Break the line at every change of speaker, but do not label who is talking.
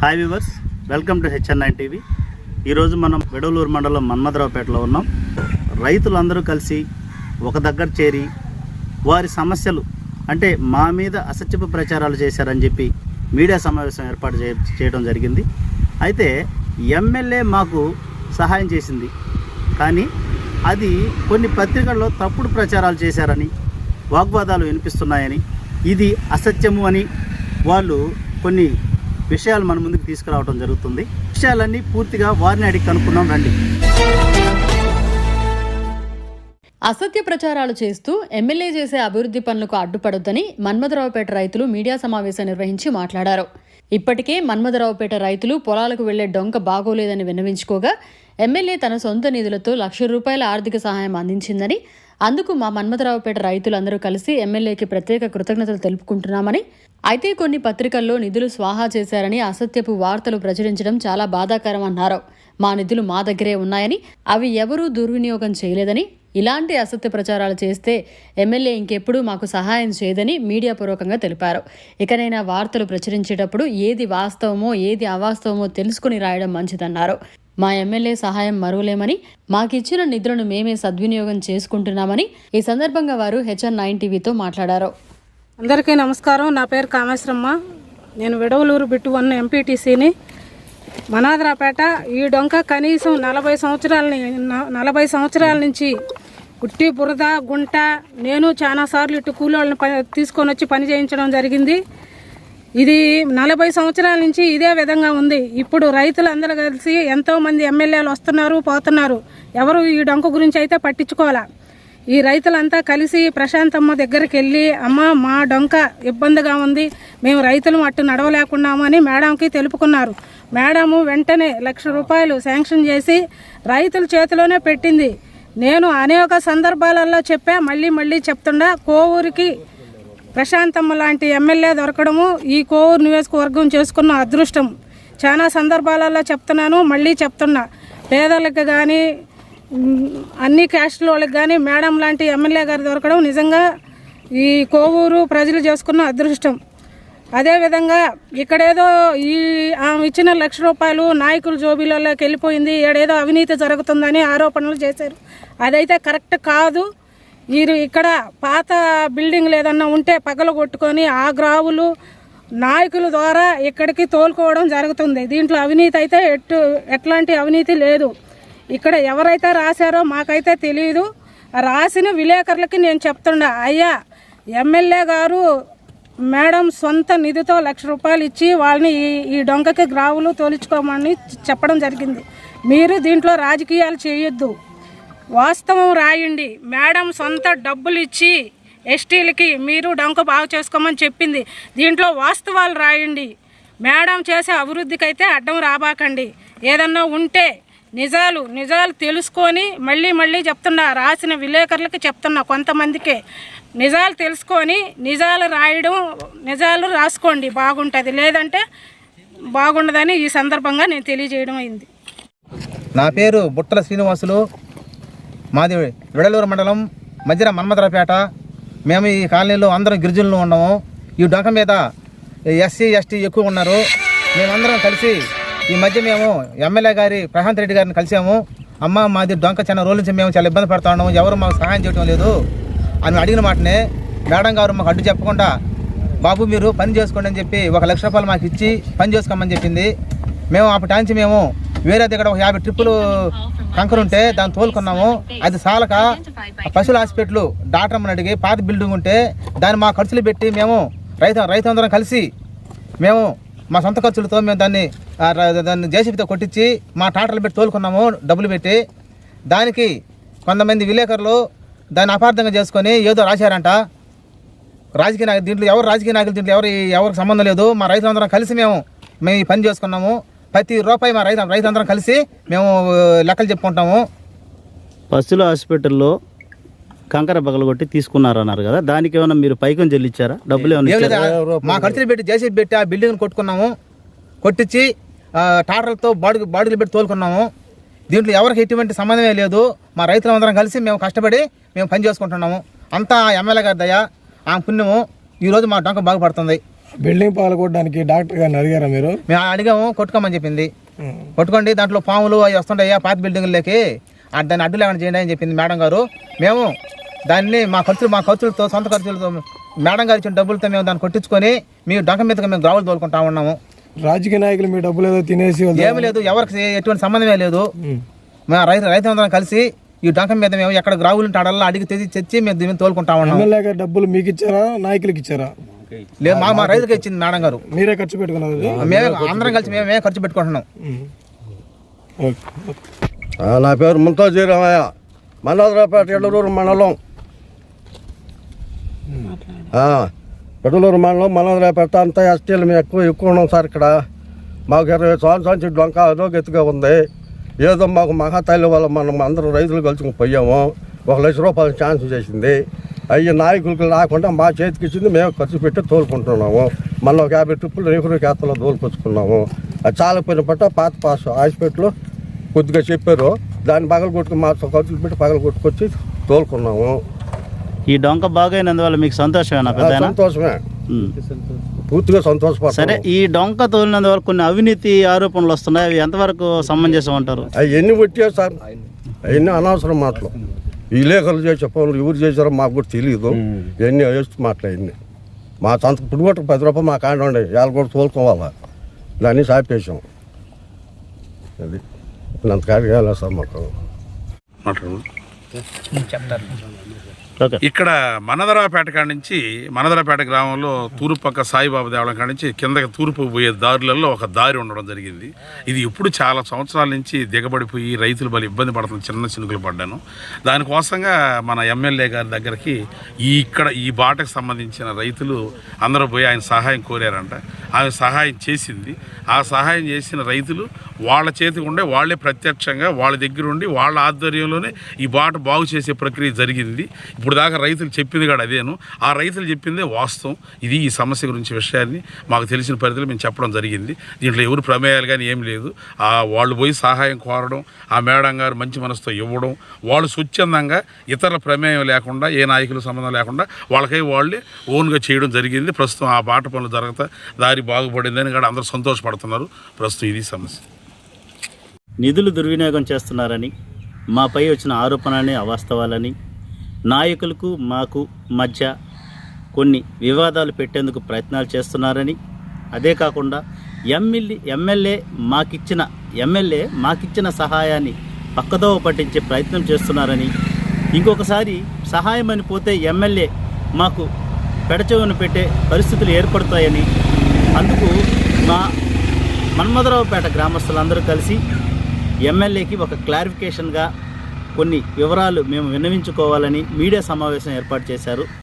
Hi viewers welcome to H N nine TV ఈరోజు మనం వెడలూరు మండలం మన్మధరావుపేటలో ఉన్నాం. రైతులందరూ కలిసి ఒక దగ్గర చేరి వారి సమస్యలు అంటే మా మీద అసత్యపు ప్రచారాలు చేశారని చెప్పి మీడియా సమావేశం ఏర్పాటు చేయడం జరిగింది. అయితే ఎమ్మెల్యే మాకు సహాయం చేసింది. కానీ అది కొన్ని పత్రికల్లో తప్పుడు ప్రచారాలు చేశారని వాగ్వాదాలు వినిపిస్తున్నాయని ఇది అసత్యము అని వాళ్ళు కొన్ని విషయాలు మన ముందుకు తీసుకురావడం జరుగుతుంది. విషయాలన్నీ పూర్తిగా వారిని అడిగి కనుక్కున్నాం. రండి.
అసత్య ప్రచారాలు చేస్తూ ఎమ్మెల్యే చేసే అభివృద్ధి పనులకు అడ్డుపడొద్దని మన్మథరావుపేట రైతులు మీడియా సమావేశం నిర్వహించి మాట్లాడారు. ఇప్పటికే మన్మథరావుపేట రైతులు పొలాలకు వెళ్ళే డొంక బాగోలేదని విన్నవించుకోగా ఎమ్మెల్యే తన సొంత నిధులతో లక్ష రూపాయల ఆర్థిక సహాయం అందించిందని అందుకు మా మన్మథరావుపేట రైతులందరూ కలిసి ఎమ్మెల్యేకి ప్రత్యేక కృతజ్ఞతలు తెలుపుకుంటున్నామని అయితే కొన్ని పత్రికల్లో నిధులు స్వాహా చేశారని అసత్యపు వార్తలు ప్రచురించడం చాలా బాధాకరం అన్నారు. మా నిధులు మా దగ్గరే ఉన్నాయని అవి ఎవరూ దుర్వినియోగం చేయలేదని ఇలాంటి అసత్య ప్రచారాలు చేస్తే ఎమ్మెల్యే ఇంకెప్పుడూ మాకు సహాయం చేయదని మీడియా పూర్వకంగా తెలిపారు. ఇకనైనా వార్తలు ప్రచురించేటప్పుడు ఏది వాస్తవమో ఏది అవాస్తవమో తెలుసుకుని రాయడం మంచిదన్నారు. మా ఎమ్మెల్యే సహాయం మరువలేమని మాకిచ్చిన నిధులను మేమే సద్వినియోగం చేసుకుంటున్నామని ఈ సందర్భంగా వారు హెచ్ఎన్ నైన్ టీవీతో మాట్లాడారు.
అందరికీ నమస్కారం. నా పేరు కామేశ్వరమ్మ నేను విడవలూరు బిట్టు వన్ ఎంపీటీసీని. మనాదరాపేట ఈ డొంక కనీసం నలభై సంవత్సరాల నలభై సంవత్సరాల నుంచి గుట్టి బురద గుంట నేను చాలా సార్లు ఇటు కూలోళ్ళని పని తీసుకొని వచ్చి పని చేయించడం జరిగింది. ఇది నలభై సంవత్సరాల నుంచి ఇదే విధంగా ఉంది. ఇప్పుడు రైతులందరూ కలిసి ఎంతో మంది ఎమ్మెల్యేలు వస్తున్నారు పోతున్నారు. ఎవరు ఈ డొంక గురించి అయితే పట్టించుకోవాలా? ఈ రైతులంతా కలిసి ప్రశాంతమ్మ దగ్గరికి వెళ్ళి అమ్మ మా డొంక ఇబ్బందిగా ఉంది మేము రైతులు అట్టు నడవలేకున్నామని మేడంకి తెలుపుకున్నారు. మేడము వెంటనే లక్ష రూపాయలు శాంక్షన్ చేసి రైతుల చేతిలోనే పెట్టింది. నేను అనేక సందర్భాలలో చెప్పా మళ్ళీ మళ్ళీ చెప్తుండా కోవూరికి ప్రశాంతమ్మ లాంటి ఎమ్మెల్యే దొరకడము ఈ కోవూరు నియోజకవర్గం చేసుకున్న అదృష్టం. చాలా సందర్భాలలో చెప్తున్నాను మళ్ళీ చెప్తున్నా. పేదలకు కానీ అన్ని క్యాస్టుల వాళ్ళకి కానీ మేడం లాంటి ఎమ్మెల్యే గారు దొరకడం నిజంగా ఈ కోవూరు ప్రజలు చేసుకున్న అదృష్టం. అదేవిధంగా ఇక్కడేదో ఈ ఆమె ఇచ్చిన లక్ష రూపాయలు నాయకుల జోబీలలోకి వెళ్ళిపోయింది ఏడేదో అవినీతి జరుగుతుందని ఆరోపణలు చేశారు. అదైతే కరెక్ట్ కాదు. వీరు ఇక్కడ పాత బిల్డింగ్లు ఏదన్నా ఉంటే పగలు కొట్టుకొని ఆ గ్రావులు నాయకుల ద్వారా ఇక్కడికి తోలుకోవడం జరుగుతుంది. దీంట్లో అవినీతి అయితే ఎట్టు ఎట్లాంటి అవినీతి లేదు. ఇక్కడ ఎవరైతే రాశారో మాకైతే తెలియదు రాసిన విలేకరులకి నేను చెప్తుండా అయ్యా ఎమ్మెల్యే గారు మేడం సొంత నిధితో లక్ష రూపాయలు ఇచ్చి వాళ్ళని ఈ ఈ డొంకకి గ్రావులు తోలుచుకోమని చెప్పడం జరిగింది. మీరు దీంట్లో రాజకీయాలు చేయొద్దు. వాస్తవం రాయండి. మేడం సొంత డబ్బులు ఇచ్చి ఎస్టీలకి మీరు డొంక బాగు చేసుకోమని చెప్పింది. దీంట్లో వాస్తవాలు రాయండి. మేడం చేసే అభివృద్ధికి అయితే అడ్డం రాబాకండి. ఏదన్నా ఉంటే నిజాలు నిజాలు తెలుసుకొని మళ్ళీ మళ్ళీ చెప్తున్నా రాసిన విలేకరులకి చెప్తున్నా కొంతమందికే నిజాలు తెలుసుకొని నిజాలు రాయడం నిజాలు రాసుకోండి బాగుంటుంది. లేదంటే బాగుండదని ఈ సందర్భంగా నేను తెలియజేయడం అయింది.
నా పేరు బుట్టల శ్రీనివాసులు. మాది విడలూరు మండలం మధ్యన మన్మధరపేట మేము ఈ కాలనీలో అందరం గిరిజనులు ఉన్నాము. ఈ డొంక మీద ఎస్సీ ఎస్టీ ఎక్కువ ఉన్నారు. మేమందరం కలిసి ఈ మధ్య మేము ఎమ్మెల్యే గారి ప్రశాంత్ రెడ్డి గారిని కలిసాము. అమ్మ మాది డొంక చిన్న రోజుల నుంచి మేము చాలా ఇబ్బంది పడుతూ ఉన్నాము ఎవరు మాకు సహాయం చేయడం లేదు అని అడిగిన మాటనే మేడం గారు మాకు అడ్డు చెప్పకుండా బాబు మీరు పని చేసుకోండి అని చెప్పి ఒక లక్ష రూపాయలు మాకు ఇచ్చి పని చేసుకోమని చెప్పింది. మేము అప్పటి నుంచి మేము వేరే దగ్గర ఒక యాభై ట్రిప్పులు కంకర ఉంటే దాన్ని తోలుకున్నాము. అది సాలక పశువుల హాస్పిటల్ డాక్టర్ అమ్మని అడిగి పాత బిల్డింగ్ ఉంటే దాన్ని మా ఖర్చులు పెట్టి మేము రైతు రైతులందరం కలిసి మేము మా సొంత ఖర్చులతో మేము దాన్ని దాన్ని జేసీబీతో కొట్టించి మా టాటర్లు పెట్టి తోలుకున్నాము డబ్బులు పెట్టి. దానికి కొంతమంది విలేకరులు దాన్ని అపార్థంగా చేసుకొని ఏదో రాశారంట. రాజకీయ నాయకులు దీంట్లో ఎవరు రాజకీయ నాయకులు దీంట్లో ఎవరు ఎవరికి సంబంధం లేదు. మా రైతులందరం కలిసి మేము మేము ఈ పని చేసుకున్నాము. ప్రతి రూపాయి మా రైతు రైతులందరం కలిసి మేము లెక్కలు చెప్పుకుంటాము.
పశువుల హాస్పిటల్లో కంకర పగలగొట్టి తీసుకున్నారన్నారు కదా. దానికి ఏమైనా మీరు పైకం చెల్లించారా? డబ్బులు ఏమైనా
లేదు? మా ఖర్చులు పెట్టి జేసీబీ పెట్టి ఆ బిల్డింగ్ కొట్టుకున్నాము. కొట్టించి ఆ, టాటర్లతో బాడీ బాడీలు పెట్టి తోలుకున్నాము. దీంట్లో ఎవరికి ఎటువంటి సంబంధమే లేదు. మా రైతులందరం కలిసి మేము కష్టపడి మేము పని చేసుకుంటున్నాము. అంతా ఎమ్మెల్యే గారి దయ ఆ పుణ్యము. ఈరోజు మా డొంక బాగుపడుతుంది.
బిల్డింగ్ పాల్గొట్టడానికి డాక్టర్ గారిని అడిగారా మీరు?
మేము అడిగాము కొట్టుకోమని చెప్పింది. కొట్టుకోండి దాంట్లో పాములు అవి వస్తుంటాయి పాత బిల్డింగుల్లోకి. ఆ దాన్ని అడ్డు లేకుండా చేయండి అని చెప్పింది మేడం గారు. మేము దాన్ని మా ఖర్చులు మా ఖర్చులతో సొంత ఖర్చులతో మేడం గారు ఇచ్చిన డబ్బులతో మేము దాన్ని కొట్టించుకొని మేము డొంక మీదగా మేము గ్రావులు తోలుకుంటా ఉన్నాము.
రాజకీయ నాయకులు మీ డబ్బులు ఏదో తినేసి.
ఏమి లేదు ఎవరికి ఎటువంటి సంబంధమే లేదు. మా రైతు రైతులందరం కలిసి ఈ డొంక మీద మేము ఎక్కడ గ్రావులు ఉంటే అడల్లా అడిగి తెచ్చి తెచ్చి మేము దీన్ని తోలుకుంటా ఉన్నాము.
డబ్బులు మీకు ఇచ్చారా నాయకులకి ఇచ్చారా?
లేదు మా మా రైతుకి ఇచ్చింది మేడం గారు.
మీరే ఖర్చు పెట్టుకున్నారు?
మేమే అందరం కలిసి మేమే ఖర్చు పెట్టుకుంటున్నాం.
నా పేరు ముంతాజీ రామయ్య. మన్నాద్రాపేట ఎడలూరు మండలం. పెడలూరు మండలం మండలం పెడతా అంతా ఎస్టీల మేము ఎక్కువ ఎక్కువ ఉన్నాం సార్ ఇక్కడ. మాకు ఇరవై సంవత్సరాల నుంచి డొంక అధోగతిగా ఉంది. ఏదో మాకు మహాతల్లి వల్ల మనం అందరూ రైతులు కలుసుకుని పోయాము. ఒక లక్ష రూపాయలు ఛాన్స్ చేసింది. అయ్యి నాయకులకు రాకుండా మా చేతికి ఇచ్చింది మేము ఖర్చు పెట్టి తోలుకుంటున్నాము. మళ్ళీ ఒక యాభై ట్రిప్పులు నెహ్రూ కేతలో తోలుకొచ్చుకున్నాము. అది చాలా పోయిన పట్ట పాత పాస్ హాస్పిటల్ కొద్దిగా చెప్పారు. దాన్ని పగల కొట్టుకుని మా ఖర్చులు పెట్టి పగల కొట్టుకొచ్చి తోలుకున్నాము.
ఈ డొంక బాగైనందువల్ల మీకు సంతోషమేనా పెద్ద
సంతోషమే. పూర్తిగా
సరే
సంతోషపడతాం
ఈ డొంక తోలినందువల్ల కొన్ని అవినీతి ఆరోపణలు వస్తున్నాయి. అవి ఎంతవరకు సమంజసం అంటారు?
అవి ఎన్ని కొట్టారు సార్? అవన్నీ అనవసరం మాటలు. ఈ లేఖలు చేసే పనులు ఎవరు చేశారో మాకు కూడా తెలియదు ఇవన్నీ వేస్ట్ మాటలు అవన్నీ మా సంత పుట్టుబట్టు పది రూపాయలు మా కాండ ఉండే. వాళ్ళు కూడా తోలుకోవాలా? దాన్ని సాపేసాం అది. అంతకాడికి వెళ్ళాలి సార్ మాకు.
మాట్లాడు
ఓకే
ఇక్కడ మనదరాపేట కాడ నుంచి మనదరాపేట గ్రామంలో తూర్పు పక్క సాయిబాబా దేవాలయం కాడ నుంచి కిందకి తూర్పు పోయే దారులలో ఒక దారి ఉండడం జరిగింది. ఇది ఇప్పుడు చాలా సంవత్సరాల నుంచి దిగబడిపోయి రైతులు బలి ఇబ్బంది పడుతున్న చిన్న చినుకులు పడ్డాను. దానికోసంగా మన ఎమ్మెల్యే గారి దగ్గరికి ఈ ఇక్కడ ఈ బాటకు సంబంధించిన రైతులు అందరూ పోయి ఆయన సహాయం కోరారంట. ఆమె సహాయం చేసింది. ఆ సహాయం చేసిన రైతులు వాళ్ళ చేతికి ఉండే వాళ్ళే ప్రత్యక్షంగా వాళ్ళ దగ్గర ఉండి వాళ్ళ ఆధ్వర్యంలోనే ఈ బాట బాగు చేసే ప్రక్రియ జరిగింది. ఇప్పుడు దాకా రైతులు చెప్పింది కూడా అదేను. ఆ రైతులు చెప్పిందే వాస్తవం. ఇది ఈ సమస్య గురించి విషయాన్ని మాకు తెలిసిన పరిధిలో మేము చెప్పడం జరిగింది. దీంట్లో ఎవరు ప్రమేయాలు కానీ ఏం లేదు. ఆ వాళ్ళు పోయి సహాయం కోరడం ఆ మేడం గారు మంచి మనసుతో ఇవ్వడం వాళ్ళు స్వచ్ఛందంగా ఇతరుల ప్రమేయం లేకుండా ఏ నాయకుల సంబంధం లేకుండా వాళ్ళకై వాళ్ళే ఓన్గా చేయడం జరిగింది. ప్రస్తుతం ఆ బాట పనులు జరగతా దారి బాగుపడిందని కూడా అందరూ సంతోషపడుతున్నారు. ప్రస్తుతం ఇది సమస్య.
నిధులు దుర్వినియోగం చేస్తున్నారని మాపై వచ్చిన ఆరోపణలని అవాస్తవాలని నాయకులకు మాకు మధ్య కొన్ని వివాదాలు పెట్టేందుకు ప్రయత్నాలు చేస్తున్నారని అదే కాకుండా ఎమ్మెల్యే ఎమ్మెల్యే మాకిచ్చిన ఎమ్మెల్యే మాకిచ్చిన సహాయాన్ని పక్కదోవ పట్టించే ప్రయత్నం చేస్తున్నారని ఇంకొకసారి సహాయం అని పోతే ఎమ్మెల్యే మాకు పెడచెవును పెట్టే పరిస్థితులు ఏర్పడతాయని అందుకు మా మన్మధరావుపేట గ్రామస్తులందరూ కలిసి ఎమ్మెల్యేకి ఒక క్లారిఫికేషన్గా కొన్ని వివరాలు మేము విన్నవించుకోవాలని మీడియా సమావేశం ఏర్పాటు చేశారు.